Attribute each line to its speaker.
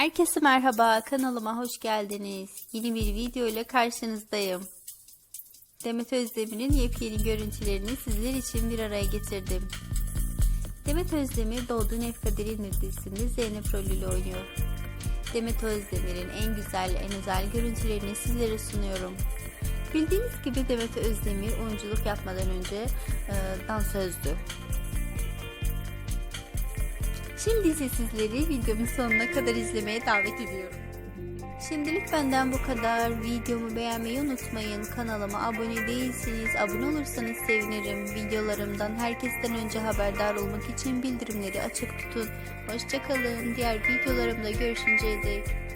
Speaker 1: Herkese merhaba, kanalıma hoş geldiniz. Yeni bir video ile karşınızdayım. Demet Özdemir'in yepyeni görüntülerini sizler için bir araya getirdim. Demet Özdemir Doğduğun Ev Kaderin dizisinde Zeynep rolüyle oynuyor. Demet Özdemir'in en güzel, en özel görüntülerini sizlere sunuyorum. Bildiğiniz gibi Demet Özdemir oyunculuk yapmadan önce e, dansözdü. Şimdi ise sizleri videomun sonuna kadar izlemeye davet ediyorum. Şimdilik benden bu kadar. Videomu beğenmeyi unutmayın. Kanalıma abone değilseniz abone olursanız sevinirim. Videolarımdan herkesten önce haberdar olmak için bildirimleri açık tutun. Hoşçakalın. Diğer videolarımda görüşünceye dek.